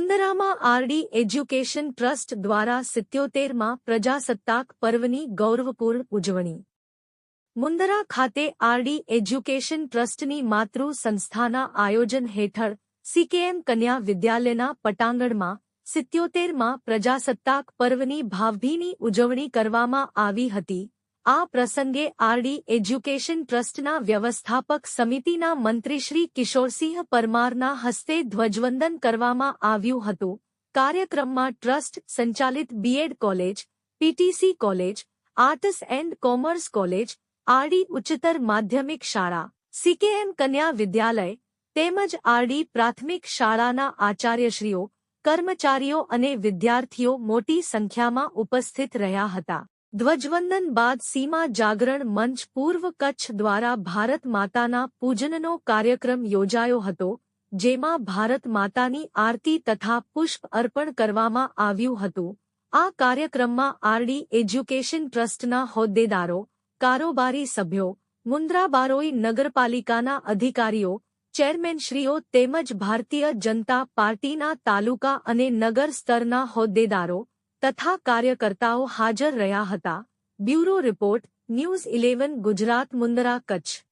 મુંદરામાં RD education trust દ્વારા સિત્યોતેરમાં પ્રજાસત્તાક પર્વની ગૌરવપૂર્ણ ઉજવણી. મુંદરા ખાતે આરડી એજ્યુકેશન ટ્રસ્ટની માતૃ સંસ્થાના આયોજન હેઠળ સીકેએમ કન્યા વિદ્યાલયના પટાંગણમાં સિત્યોતેરમાં પ્રજાસત્તાક પર્વની ભાવભીની ઉજવણી કરવામાં આવી હતી. આ પ્રસંગે આરડી એજ્યુકેશન ટ્રસ્ટના વ્યવસ્થાપક સમિતિના મંત્રી શ્રી કિશોરસિંહ પરમારના હસ્તે ધ્વજવંદન કરવામાં આવ્યું હતું. કાર્યક્રમમાં ટ્રસ્ટ સંચાલિત BEd college PTC college arts and commerce college RD ઉચ્ચતર માધ્યમિક શાળા સીકેએમ કન્યા વિદ્યાલય, તેમજ આરડી પ્રાથમિક શાળાના આચાર્યશ્રીઓ, કર્મચારીઓ અને વિદ્યાર્થીઓ મોટી સંખ્યામાં ઉપસ્થિત રહ્યા હતા. ધ્વજવંદન બાદ સીમા જાગરણ મંચ પૂર્વ કચ્છ દ્વારા ભારત માતાના પૂજનનો કાર્યક્રમ યોજાયો હતો, જેમાં ભારત માતાની આરતી તથા પુષ્પ અર્પણ કરવામાં આવ્યું હતું. આ કાર્યક્રમમાં આરડી એજ્યુકેશન ટ્રસ્ટના હોદ્દેદારો, કારોબારી સભ્યો, મુન્દ્રાબારોઈ નગરપાલિકાના અધિકારીઓ, ચેરમેનશ્રીઓ તેમજ ભારતીય જનતા પાર્ટીના તાલુકા અને નગર સ્તરના હોદ્દેદારો તથા કાર્યકર્તાઓ હાજર રહ્યા હતા. Bureau report news eleven Gujarat Mundra Kutch.